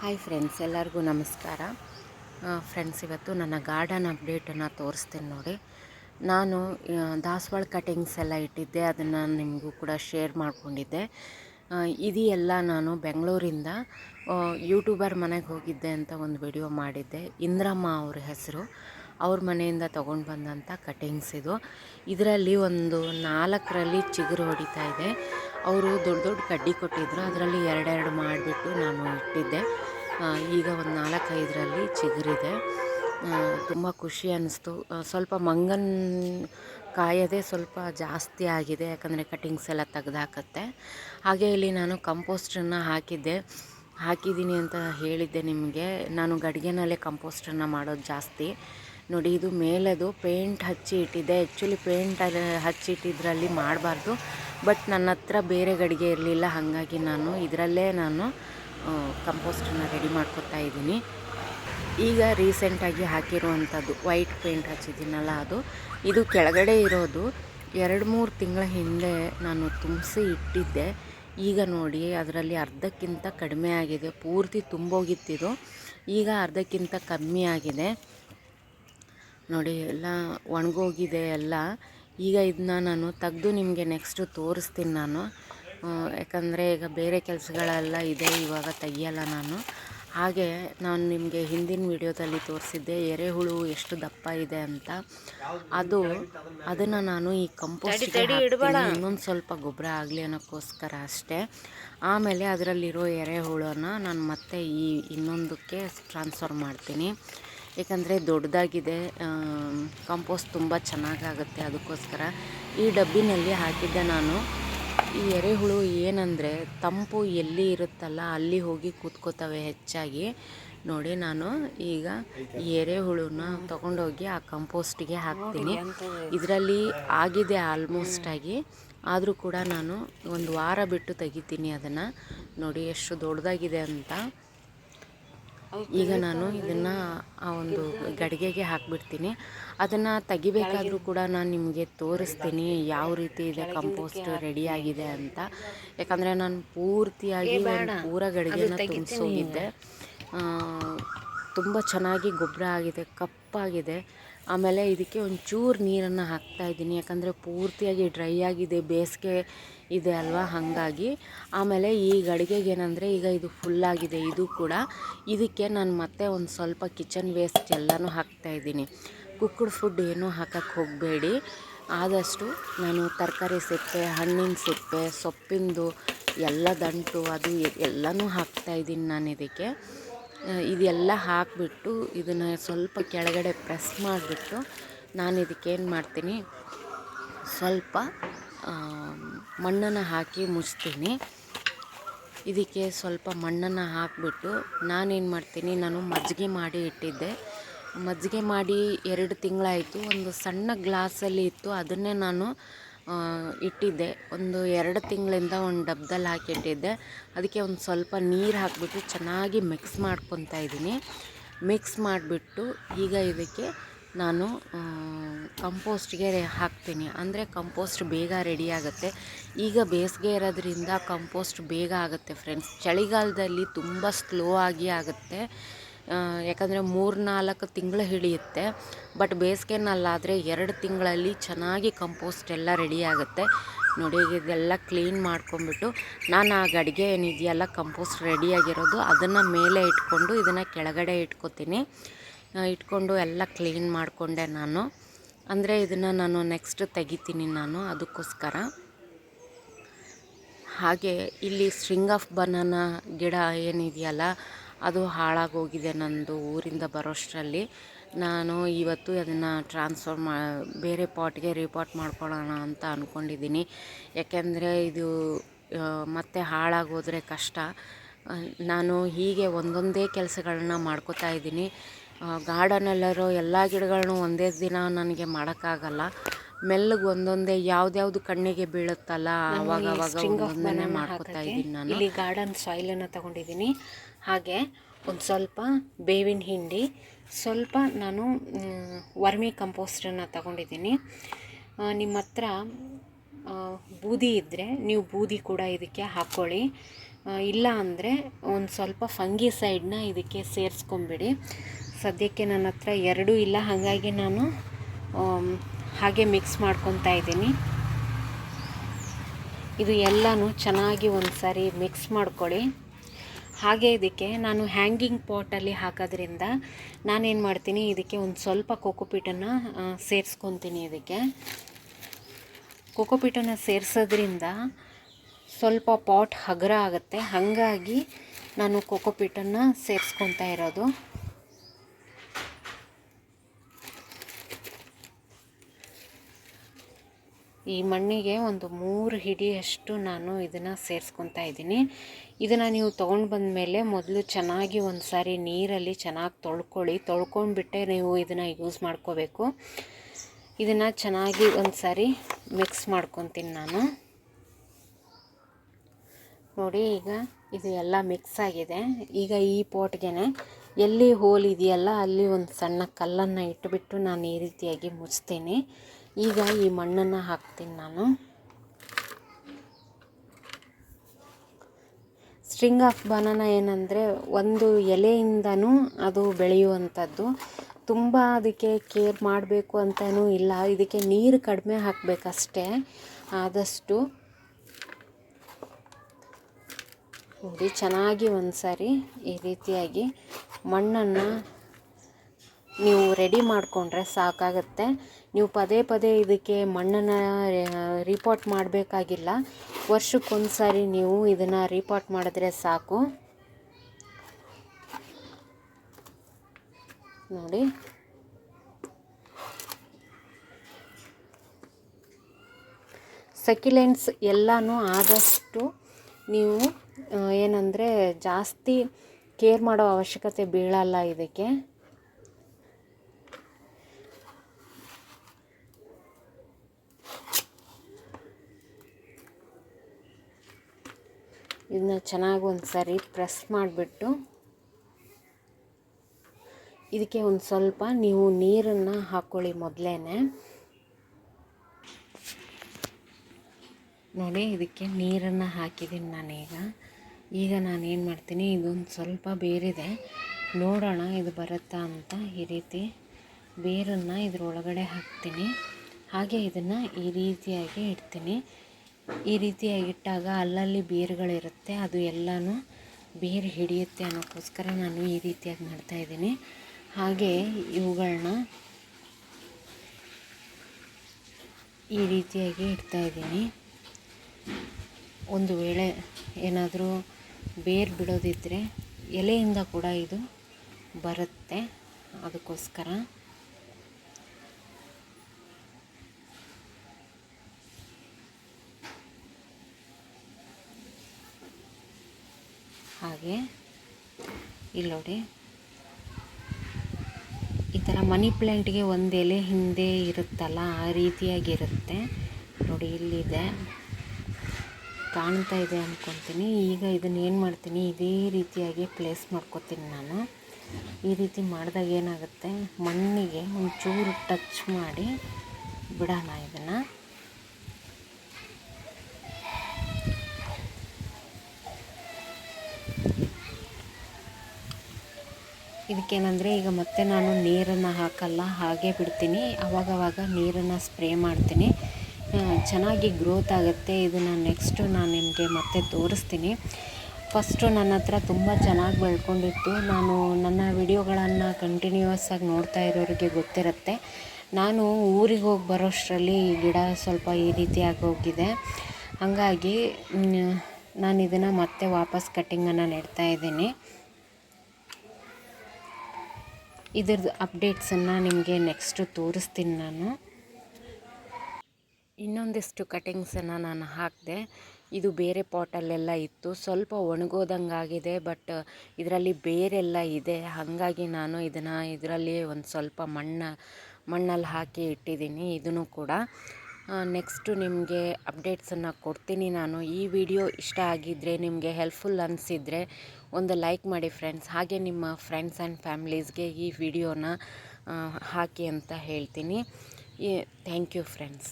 Hi friends, ಎಲ್ಲರಿಗೂ ನಮಸ್ಕಾರ. Friends, ಇವತ್ತು ನನ್ನ ಗಾರ್ಡನ್ ಅಪ್ಡೇಟನ್ನು ತೋರಿಸ್ತೀನಿ ನೋಡಿ. ನಾನು ದಾಸವಾಳ ಕಟಿಂಗ್ಸ್ ಎಲ್ಲ ಇಟ್ಟಿದ್ದೆ, ಅದನ್ನು ನಿಮಗೂ ಕೂಡ ಶೇರ್ ಮಾಡಿಕೊಂಡಿದ್ದೆ. ಇದು ಎಲ್ಲ ನಾನು ಬೆಂಗಳೂರಿಂದ ಯೂಟ್ಯೂಬರ್ ಮನೆಗೆ ಹೋಗಿದ್ದೆ ಅಂತ ಒಂದು ವಿಡಿಯೋ ಮಾಡಿದ್ದೆ. ಇಂದ್ರಮ್ಮ ಅವ್ರ ಹೆಸರು. ಅವ್ರ ಮನೆಯಿಂದ ತೊಗೊಂಡು ಬಂದಂಥ ಕಟಿಂಗ್ಸ್ ಇದು. ಇದರಲ್ಲಿ ಒಂದು ನಾಲ್ಕರಲ್ಲಿ ಚಿಗುರು ಹೊಡಿತಾ ಇದೆ. ಅವರು ದೊಡ್ಡ ದೊಡ್ಡ ಕಡ್ಡಿ ಕೊಟ್ಟಿದ್ದರು ಅದರಲ್ಲಿ ಎರಡೆರಡು ಮಾಡಿಬಿಟ್ಟು ನಾನು ಇಟ್ಟಿದ್ದೆ. ಈಗ ಒಂದು ನಾಲ್ಕೈದರಲ್ಲಿ ಚಿಗುರಿದೆ. ತುಂಬ ಖುಷಿ ಅನ್ನಿಸ್ತು ಸ್ವಲ್ಪ ಮಂಗನ್ ಕಾಯೋದೇ ಸ್ವಲ್ಪ ಜಾಸ್ತಿ ಆಗಿದೆ. ಯಾಕಂದರೆ ಕಟಿಂಗ್ಸ್ ಎಲ್ಲ ತೆಗೆದಾಕತ್ತೆ. ಹಾಗೆ ಇಲ್ಲಿ ನಾನು ಕಂಪೋಸ್ಟನ್ನು ಹಾಕಿದ್ದೆ. ಹಾಕಿದ್ದೀನಿ ಅಂತ ಹೇಳಿದ್ದೆ ನಿಮಗೆ. ನಾನು ಗಡಿಗೆನಲ್ಲೇ ಕಂಪೋಸ್ಟನ್ನು ಮಾಡೋದು ಜಾಸ್ತಿ. ನೋಡಿ, ಇದು ಮೇಲದು ಪೇಂಟ್ ಹಚ್ಚಿ ಇಟ್ಟಿದ್ದೆ ಆ್ಯಕ್ಚುಲಿ ಪೇಂಟ್ ಹಚ್ಚಿ ಇಟ್ಟಿದ್ರಲ್ಲಿ ಮಾಡಬಾರ್ದು. ಬಟ್ ನನ್ನ ಹತ್ರ ಬೇರೆ ಗಡಿಗೆ ಇರಲಿಲ್ಲ. ಹಾಗಾಗಿ ನಾನು ಇದರಲ್ಲೇ ನಾನು ಕಂಪೋಸ್ಟನ್ನು ರೆಡಿ ಮಾಡ್ಕೊತಾ ಇದ್ದೀನಿ. ಈಗ ರೀಸೆಂಟಾಗಿ ಹಾಕಿರುವಂಥದ್ದು ವೈಟ್ ಪೇಂಟ್ ಹಚ್ಚಿದ್ದೀನಲ್ಲ ಅದು. ಇದು ಕೆಳಗಡೆ ಇರೋದು. ಎರಡು ಮೂರು ತಿಂಗಳ ಹಿಂದೆ ನಾನು ತುಂಬಿಸಿ ಇಟ್ಟಿದ್ದೆ. ಈಗ ನೋಡಿ, ಅದರಲ್ಲಿ ಅರ್ಧಕ್ಕಿಂತ ಕಡಿಮೆ ಆಗಿದೆ. ಪೂರ್ತಿ ತುಂಬೋಗಿತ್ತಿದು ಈಗ ಅರ್ಧಕ್ಕಿಂತ ಕಮ್ಮಿ ಆಗಿದೆ. ನೋಡಿ ಎಲ್ಲ ಒಣಗೋಗಿದೆ ಎಲ್ಲ. ಈಗ ಇದನ್ನ ನಾನು ತೆಗೆದು ನಿಮಗೆ ನೆಕ್ಸ್ಟು ತೋರಿಸ್ತೀನಿ ನಾನು. ಯಾಕಂದರೆ ಈಗ ಬೇರೆ ಕೆಲಸಗಳೆಲ್ಲ ಇದೆ ಇವಾಗ ತೆಗಿಯಲ್ಲ ನಾನು. ಹಾಗೆ ನಾನು ನಿಮಗೆ ಹಿಂದಿನ ವಿಡಿಯೋದಲ್ಲಿ ತೋರಿಸಿದ್ದೆ ಎರೆಹುಳು ಎಷ್ಟು ದಪ್ಪ ಇದೆ ಅಂತ. ಅದು ಅದನ್ನು ನಾನು ಈ ಕಂಪೋಸ್ಟ್ ಇನ್ನೊಂದು ಸ್ವಲ್ಪ ಗೊಬ್ಬರ ಆಗಲಿ ಅನ್ನೋಕ್ಕೋಸ್ಕರ ಅಷ್ಟೇ. ಆಮೇಲೆ ಅದರಲ್ಲಿರೋ ಎರೆಹುಳನ ನಾನು ಮತ್ತೆ ಈ ಇನ್ನೊಂದಕ್ಕೆ ಟ್ರಾನ್ಸ್ಫರ್ ಮಾಡ್ತೀನಿ. ಏಕೆಂದರೆ ದೊಡ್ಡದಾಗಿದೆ ಕಂಪೋಸ್ಟ್ ತುಂಬ ಚೆನ್ನಾಗಾಗುತ್ತೆ ಅದಕ್ಕೋಸ್ಕರ. ಈ ಡಬ್ಬಿನಲ್ಲಿ ಹಾಕಿದ್ದೆ ನಾನು. ಈ ಎರೆಹುಳು ಏನಂದರೆ ತಂಪು ಎಲ್ಲಿ ಇರುತ್ತಲ್ಲ ಅಲ್ಲಿ ಹೋಗಿ ಕೂತ್ಕೋತವೆ ಹೆಚ್ಚಾಗಿ. ನೋಡಿ ನಾನು ಈಗ ಈ ಎರೆಹುಳುನ ತೊಗೊಂಡೋಗಿ ಆ ಕಂಪೋಸ್ಟಿಗೆ ಹಾಕ್ತೀನಿ. ಇದರಲ್ಲಿ ಆಗಿದೆ ಆಲ್ಮೋಸ್ಟ್ ಆಗಿ. ಆದರೂ ಕೂಡ ನಾನು ಒಂದು ವಾರ ಬಿಟ್ಟು ತೆಗಿತೀನಿ ಅದನ್ನು. ನೋಡಿ ಎಷ್ಟು ದೊಡ್ಡದಾಗಿದೆ ಅಂತ. ಈಗ ನಾನು ಇದನ್ನು ಆ ಒಂದು ಗಡಿಗೆಗೆ ಹಾಕಿಬಿಡ್ತೀನಿ. ಅದನ್ನು ತೆಗಿಬೇಕಾದ್ರೂ ಕೂಡ ನಾನು ನಿಮಗೆ ತೋರಿಸ್ತೀನಿ ಯಾವ ರೀತಿ ಇದೆ ಕಂಪೋಸ್ಟ್ ರೆಡಿಯಾಗಿದೆ ಅಂತ. ಯಾಕಂದರೆ ನಾನು ಪೂರ್ತಿಯಾಗಿ ಪೂರ ಗಡಿಗೆನ ತುಂಬಿಸೋಗಿದ್ದೆ ತುಂಬ ಚೆನ್ನಾಗಿ ಗೊಬ್ಬರ ಆಗಿದೆ ಕಪ್ಪಾಗಿದೆ. ಆಮೇಲೆ ಇದಕ್ಕೆ ಒಂಚೂರು ನೀರನ್ನು ಹಾಕ್ತಾ ಇದ್ದೀನಿ. ಯಾಕಂದರೆ ಪೂರ್ತಿಯಾಗಿ ಡ್ರೈ ಆಗಿದೆ, ಬೇಸಿಗೆ ಇದೆ ಅಲ್ವಾ? ಹಾಗಾಗಿ ಆಮೇಲೆ ಈ ಗಡಿಗೆಗೆ ಏನಂದರೆ ಈಗ ಇದು ಫುಲ್ಲಾಗಿದೆ ಇದು ಕೂಡ. ಇದಕ್ಕೆ ನಾನು ಮತ್ತೆ ಒಂದು ಸ್ವಲ್ಪ ಕಿಚನ್ ವೇಸ್ಟ್ ಎಲ್ಲನೂ ಹಾಕ್ತಾ ಇದ್ದೀನಿ. ಕುಕ್ಕಡ್ ಫುಡ್ ಏನೂ ಹಾಕಕ್ಕೆ ಹೋಗಬೇಡಿ. ಆದಷ್ಟು ನಾನು ತರಕಾರಿ ಸಿಪ್ಪೆ, ಹಣ್ಣಿನ ಸಿಪ್ಪೆ, ಸೊಪ್ಪಿಂದು, ಎಲ್ಲ ದಂಟು, ಅದು ಎಲ್ಲನೂ ಹಾಕ್ತಾ ಇದ್ದೀನಿ ನಾನು ಇದಕ್ಕೆ. ಇದೆಲ್ಲ ಹಾಕಿಬಿಟ್ಟು ಇದನ್ನು ಸ್ವಲ್ಪ ಕೆಳಗಡೆ ಪ್ರೆಸ್ ಮಾಡಿಬಿಟ್ಟು ನಾನು ಇದಕ್ಕೇನು ಮಾಡ್ತೀನಿ, ಸ್ವಲ್ಪ ಮಣ್ಣನ್ನು ಹಾಕಿ ಮುಚ್ತೀನಿ. ಇದಕ್ಕೆ ಸ್ವಲ್ಪ ಮಣ್ಣನ್ನು ಹಾಕಿಬಿಟ್ಟು ನಾನೇನು ಮಾಡ್ತೀನಿ, ನಾನು ಮಜ್ಜಿಗೆ ಮಾಡಿ ಇಟ್ಟಿದ್ದೆ. ಮಜ್ಜಿಗೆ ಮಾಡಿ ಎರಡು ತಿಂಗಳಾಯಿತು, ಒಂದು ಸಣ್ಣ ಗ್ಲಾಸಲ್ಲಿ ಇತ್ತು, ಅದನ್ನೇ ನಾನು ಇಟ್ಟಿದ್ದೆ. ಒಂದು ಎರಡು ತಿಂಗಳಿಂದ ಒಂದು ಡಬ್ದಲ್ಲಿ ಹಾಕಿಟ್ಟಿದ್ದೆ ಅದಕ್ಕೆ ಒಂದು ಸ್ವಲ್ಪ ನೀರು ಹಾಕಿಬಿಟ್ಟು ಚೆನ್ನಾಗಿ ಮಿಕ್ಸ್ ಮಾಡ್ಕೊತಾ ಇದ್ದೀನಿ. ಮಿಕ್ಸ್ ಮಾಡಿಬಿಟ್ಟು ಈಗ ಇದಕ್ಕೆ ನಾನು ಕಂಪೋಸ್ಟ್ಗೆ ಹಾಕ್ತೀನಿ. ಅಂದರೆ ಕಂಪೋಸ್ಟ್ ಬೇಗ ರೆಡಿ ಆಗುತ್ತೆ. ಈಗ ಬೇಸಿಗೆ ಇರೋದ್ರಿಂದ ಕಂಪೋಸ್ಟ್ ಬೇಗ ಆಗುತ್ತೆ ಫ್ರೆಂಡ್ಸ್ ಚಳಿಗಾಲದಲ್ಲಿ ತುಂಬ ಸ್ಲೋ ಆಗಿ ಆಗುತ್ತೆ. ಯಾಕಂದರೆ ಮೂರು ನಾಲ್ಕು ತಿಂಗಳು ಹಿಡಿಯುತ್ತೆ ಬಟ್ ಬೇಸಿಗೆನಲ್ಲಾದರೆ ಎರಡು ತಿಂಗಳಲ್ಲಿ ಚೆನ್ನಾಗಿ ಕಂಪೋಸ್ಟ್ ಎಲ್ಲ ರೆಡಿ ಆಗುತ್ತೆ. ನೋಡಿ, ಇದೆಲ್ಲ ಕ್ಲೀನ್ ಮಾಡ್ಕೊಂಬಿಟ್ಟು ನಾನು ಆ ಗಡಿಗೆ ಏನಿದೆಯಲ್ಲ ಕಂಪೋಸ್ಟ್ ರೆಡಿಯಾಗಿರೋದು ಅದನ್ನು ಮೇಲೆ ಇಟ್ಕೊಂಡು ಇದನ್ನು ಕೆಳಗಡೆ ಇಟ್ಕೊತೀನಿ. ಇಟ್ಕೊಂಡು ಎಲ್ಲ ಕ್ಲೀನ್ ಮಾಡಿಕೊಂಡೆ ನಾನು. ಅಂದರೆ ಇದನ್ನು ನಾನು ನೆಕ್ಸ್ಟ್ ತೆಗಿತೀನಿ ನಾನು ಅದಕ್ಕೋಸ್ಕರ. ಹಾಗೆ ಇಲ್ಲಿ ಸ್ಟ್ರಿಂಗ್ ಆಫ್ ಬನಾನ ಗಿಡ ಏನಿದೆಯಲ್ಲ ಅದು ಹಾಳಾಗೋಗಿದೆ ನಂದು ಊರಿಂದ ಬರೋಷ್ಟರಲ್ಲಿ. ನಾನು ಇವತ್ತು ಅದನ್ನು ಟ್ರಾನ್ಸ್ಫರ್ ಮಾ ಬೇರೆ ಪಾಟ್ಗೆ ರಿಪೋರ್ಟ್ ಮಾಡ್ಕೊಳ್ಳೋಣ ಅಂತ ಅಂದ್ಕೊಂಡಿದ್ದೀನಿ ಯಾಕೆಂದರೆ ಇದು ಮತ್ತೆ ಹಾಳಾಗೋದ್ರೆ ಕಷ್ಟ. ನಾನು ಹೀಗೆ ಒಂದೊಂದೇ ಕೆಲಸಗಳನ್ನ ಮಾಡ್ಕೋತಾ ಇದ್ದೀನಿ. ಗಾರ್ಡನಲ್ಲಿರೋ ಎಲ್ಲ ಗಿಡಗಳನ್ನು ಒಂದೇ ದಿನ ನನಗೆ ಮಾಡೋಕ್ಕಾಗಲ್ಲ. ಮೆಲ್ಲಗೆ ಒಂದೊಂದೇ ಯಾವ್ದ್ಯಾವ್ದು ಕಣ್ಣಿಗೆ ಬೀಳುತ್ತಲ್ಲ ಅವಾಗ ಅವಾಗ ಮಾಡ್ಕೋತಾ ಇದ್ದೀನಿ ನಾನು. ಇಲ್ಲಿ ಗಾರ್ಡನ್ ಸಾಯಿಲನ್ನು ತಗೊಂಡಿದ್ದೀನಿ. ಹಾಗೆ ಒಂದು ಸ್ವಲ್ಪ ಬೇವಿನ ಹಿಂಡಿ, ಸ್ವಲ್ಪ ನಾನು ವರ್ಮಿ ಕಂಪೋಸ್ಟನ್ನು ತಗೊಂಡಿದ್ದೀನಿ. ನಿಮ್ಮ ಹತ್ರ ಬೂದಿ ಇದ್ದರೆ ನೀವು ಬೂದಿ ಕೂಡ ಇದಕ್ಕೆ ಹಾಕ್ಕೊಳ್ಳಿ. ಇಲ್ಲ ಅಂದರೆ ಒಂದು ಸ್ವಲ್ಪ ಫಂಗಿ ಸೈಡನ್ನ ಇದಕ್ಕೆ ಸೇರಿಸ್ಕೊಂಬಿಡಿ. ಸದ್ಯಕ್ಕೆ ನನ್ನ ಹತ್ರ ಎರಡೂ ಇಲ್ಲ, ಹಾಗಾಗಿ ನಾನು ಹಾಗೆ ಮಿಕ್ಸ್ ಮಾಡ್ಕೊತಾ ಇದ್ದೀನಿ. ಇದು ಎಲ್ಲನೂ ಚೆನ್ನಾಗಿ ಒಂದು ಸಾರಿ ಮಿಕ್ಸ್ ಮಾಡ್ಕೊಳ್ಳಿ. ಹಾಗೆ ಇದಕ್ಕೆ ನಾನು ಹ್ಯಾಂಗಿಂಗ್ ಪಾಟಲ್ಲಿ ಹಾಕೋದ್ರಿಂದ ನಾನೇನು ಮಾಡ್ತೀನಿ, ಇದಕ್ಕೆ ಒಂದು ಸ್ವಲ್ಪ ಕೋಕೋಪೀಟನ್ನು ಸೇರಿಸ್ಕೊತೀನಿ ಇದಕ್ಕೆ. ಕೋಕೋಪೀಟನ್ನು ಸೇರಿಸೋದ್ರಿಂದ ಸ್ವಲ್ಪ ಪಾಟ್ ಹಗುರ ಆಗುತ್ತೆ. ಹಾಗಾಗಿ ನಾನು ಕೋಕೋಪೀಟನ್ನು ಸೇರಿಸ್ಕೊತಾ ಇರೋದು. ಈ ಮಣ್ಣಿಗೆ ಒಂದು ಮೂರು ಹಿಡಿಯಷ್ಟು ನಾನು ಇದನ್ನು ಸೇರಿಸ್ಕೊತಾ ಇದ್ದೀನಿ. ಇದನ್ನು ನೀವು ತೊಗೊಂಡು ಬಂದಮೇಲೆ ಮೊದಲು ಚೆನ್ನಾಗಿ ಒಂದು ಸಾರಿ ನೀರಲ್ಲಿ ಚೆನ್ನಾಗಿ ತೊಳ್ಕೊಳ್ಳಿ. ತೊಳ್ಕೊಂಡ್ಬಿಟ್ಟೆ ನೀವು ಇದನ್ನು ಯೂಸ್ ಮಾಡ್ಕೋಬೇಕು. ಇದನ್ನು ಚೆನ್ನಾಗಿ ಒಂದು ಸಾರಿ ಮಿಕ್ಸ್ ಮಾಡ್ಕೊತೀನಿ ನಾನು. ನೋಡಿ ಈಗ ಇದು ಎಲ್ಲ ಮಿಕ್ಸ್ ಆಗಿದೆ. ಈಗ ಈ ಪೋಟ್ಗೆ ಎಲ್ಲಿ ಹೋಲ್ ಇದೆಯಲ್ಲ ಅಲ್ಲಿ ಒಂದು ಸಣ್ಣ ಕಲ್ಲನ್ನು ಇಟ್ಟುಬಿಟ್ಟು ನಾನು ಈ ರೀತಿಯಾಗಿ ಮುಚ್ತೀನಿ. ಈಗ ಈ ಮಣ್ಣನ್ನು ಹಾಕ್ತೀನಿ ನಾನು. ಸ್ಟ್ರಿಂಗ್ ಆಫ್ ಬನಾನ ಏನಂದರೆ ಒಂದು ಎಲೆಯಿಂದನೂ ಅದು ಬೆಳೆಯುವಂಥದ್ದು. ತುಂಬ ಅದಕ್ಕೆ ಕೇರ್ ಮಾಡಬೇಕು ಅಂತಲೂ ಇಲ್ಲ. ಇದಕ್ಕೆ ನೀರು ಕಡಿಮೆ ಹಾಕಬೇಕಷ್ಟೇ. ಆದಷ್ಟು ನೋಡಿ, ಚೆನ್ನಾಗಿ ಒಂದು ಸಾರಿ ಈ ರೀತಿಯಾಗಿ ಮಣ್ಣನ್ನು ನೀವು ರೆಡಿ ಮಾಡಿಕೊಂಡ್ರೆ ಸಾಕಾಗುತ್ತೆ. ನೀವು ಪದೇ ಪದೇ ಇದಕ್ಕೆ ಮಣ್ಣನ್ನು ರಿಪೋರ್ಟ್ ಮಾಡಬೇಕಾಗಿಲ್ಲ. ವರ್ಷಕ್ಕೊಂದು ಸಾರಿ ನೀವು ಇದನ್ನು ರಿಪೋರ್ಟ್ ಮಾಡಿದ್ರೆ ಸಾಕು. ನೋಡಿ. ಸೆಕ್ಯುಲೆಂಟ್ಸ್ ಎಲ್ಲನೂ ಆದಷ್ಟು ನೀವು ಏನಂದರೆ ಜಾಸ್ತಿ ಕೇರ್ ಮಾಡೋ ಅವಶ್ಯಕತೆ ಬೀಳಲ್ಲ ಇದಕ್ಕೆ. ಇದನ್ನ ಚೆನ್ನಾಗಿ ಒಂದು ಸರಿ ಪ್ರೆಸ್ ಮಾಡಿಬಿಟ್ಟು ಇದಕ್ಕೆ ಒಂದು ಸ್ವಲ್ಪ ನೀವು ನೀರನ್ನು ಹಾಕ್ಕೊಳ್ಳಿ ಮೊದಲೇ ನೋಡಿ ಇದಕ್ಕೆ ನೀರನ್ನು ಹಾಕಿದ್ದೀನಿ ನಾನೀಗ. ಈಗ ನಾನು ಏನು ಮಾಡ್ತೀನಿ, ಇದೊಂದು ಸ್ವಲ್ಪ ಬೇರಿದೆ. ನೋಡೋಣ ಇದು ಬರುತ್ತಾ ಅಂತ ಈ ರೀತಿ ಬೇರನ್ನು ಇದರೊಳಗಡೆ ಹಾಕ್ತೀನಿ. ಹಾಗೆ ಇದನ್ನು ಈ ರೀತಿಯಾಗಿ ಇಡ್ತೀನಿ. ಈ ರೀತಿಯಾಗಿ ಇಟ್ಟಾಗ ಅಲ್ಲಲ್ಲಿ ಬೇರುಗಳಿರುತ್ತೆ, ಅದು ಎಲ್ಲನೂ ಬೇರು ಹಿಡಿಯುತ್ತೆ ಅನ್ನೋಕ್ಕೋಸ್ಕರ ನಾನು ಈ ರೀತಿಯಾಗಿ ಮಾಡ್ತಾಯಿದ್ದೀನಿ ಹಾಗೆ ಇವುಗಳನ್ನ ಈ ರೀತಿಯಾಗಿ ಇಡ್ತಾ ಇದ್ದೀನಿ. ಒಂದು ವೇಳೆ ಏನಾದರೂ ಬೇರು ಬಿಡೋದಿದ್ದರೆ ಎಲೆಯಿಂದ ಕೂಡ ಇದು ಬರುತ್ತೆ. ಅದಕ್ಕೋಸ್ಕರ ಹಾಗೆ. ಇಲ್ಲಿ ನೋಡಿ. ಈ ಥರ ಮನಿ ಪ್ಲ್ಯಾಂಟ್ಗೆ ಒಂದು ಎಲೆ ಹಿಂದೆ ಇರುತ್ತಲ್ಲ, ಆ ರೀತಿಯಾಗಿರುತ್ತೆ ನೋಡಿ, ಇಲ್ಲಿದೆ. ಕಾಣ್ತಾ ಇದೆ ಅಂದ್ಕೊತೀನಿ ಈಗ ಇದನ್ನು ಏನು ಮಾಡ್ತೀನಿ, ಇದೇ ರೀತಿಯಾಗಿ ಪ್ಲೇಸ್ ಮಾಡ್ಕೊತೀನಿ ನಾನು. ಈ ರೀತಿ ಮಾಡಿದಾಗ ಏನಾಗುತ್ತೆ, ಮಣ್ಣಿಗೆ ಒಂಚೂರು ಟಚ್ ಮಾಡಿ ಬಿಡೋಣ ಇದನ್ನು. ಇದಕ್ಕೇನಂದರೆ, ಈಗ ಮತ್ತೆ ನಾನು ನೀರನ್ನು ಹಾಕಲ್ಲ, ಹಾಗೆ ಬಿಡ್ತೀನಿ. ಅವಾಗವಾಗ ನೀರನ್ನು ಸ್ಪ್ರೇ ಮಾಡ್ತೀನಿ. ಚೆನ್ನಾಗಿ ಗ್ರೋತ್ ಆಗುತ್ತೆ. ಇದನ್ನು ನೆಕ್ಸ್ಟು ನಾನು ನಿಮಗೆ ಮತ್ತೆ ತೋರಿಸ್ತೀನಿ. ಫಸ್ಟು ನನ್ನ ಹತ್ರ ತುಂಬ ಚೆನ್ನಾಗಿ ಬೆಳ್ಕೊಂಡಿತ್ತು. ನಾನು ನನ್ನ ವಿಡಿಯೋಗಳನ್ನು ಕಂಟಿನ್ಯೂಯಸ್ ಆಗಿ ನೋಡ್ತಾ ಇರೋರಿಗೆ ಗೊತ್ತಿರುತ್ತೆ. ನಾನು ಊರಿಗೆ ಹೋಗಿ ಬರೋಷ್ಟರಲ್ಲಿ ಈ ಗಿಡ ಸ್ವಲ್ಪ ಈ ರೀತಿಯಾಗಿ ಹೋಗಿದೆ. ಹಾಗಾಗಿ ನಾನು ಇದನ್ನು ಮತ್ತೆ ವಾಪಸ್ ಕಟ್ಟಿಂಗನ್ನು ನೆಡ್ತಾ ಇದ್ದೀನಿ. ಇದ್ರದ್ದು ಅಪ್ಡೇಟ್ಸನ್ನು ನಿಮಗೆ ನೆಕ್ಸ್ಟು ತೋರಿಸ್ತೀನಿ ನಾನು. ಇನ್ನೊಂದಿಷ್ಟು ಕಟಿಂಗ್ಸನ್ನು ನಾನು ಹಾಕಿದೆ. ಇದು ಬೇರೆ ಪಾಟಲ್ಲೆಲ್ಲ ಇತ್ತು. ಸ್ವಲ್ಪ ಒಣಗೋದಂಗಾಗಿದೆ, ಬಟ್ ಇದರಲ್ಲಿ ಬೇರೆಲ್ಲ ಇದೆ. ಹಾಗಾಗಿ ನಾನು ಇದನ್ನು ಇದರಲ್ಲಿ ಒಂದು ಸ್ವಲ್ಪ ಮಣ್ಣು, ಮಣ್ಣಲ್ಲಿ ಹಾಕಿ ಇಟ್ಟಿದ್ದೀನಿ. ಇದನ್ನು ಕೂಡ ನೆಕ್ಸ್ಟು ನಿಮಗೆ ಅಪ್ಡೇಟ್ಸನ್ನು ಕೊಡ್ತೀನಿ ನಾನು. ಈ ವಿಡಿಯೋ ಇಷ್ಟ ಆಗಿದ್ದರೆ ನಿಮಗೆ ಹೆಲ್ಪ್ಫುಲ್ ಅನಿಸಿದರೆ ಒಂದು ಲೈಕ್ ಮಾಡಿ ಫ್ರೆಂಡ್ಸ್ ಹಾಗೆ ನಿಮ್ಮ ಫ್ರೆಂಡ್ಸ್ ಆ್ಯಂಡ್ ಫ್ಯಾಮಿಲೀಸ್ಗೆ ಈ ವಿಡಿಯೋನ ಹಾಕಿ ಅಂತ ಹೇಳ್ತೀನಿ. Thank you friends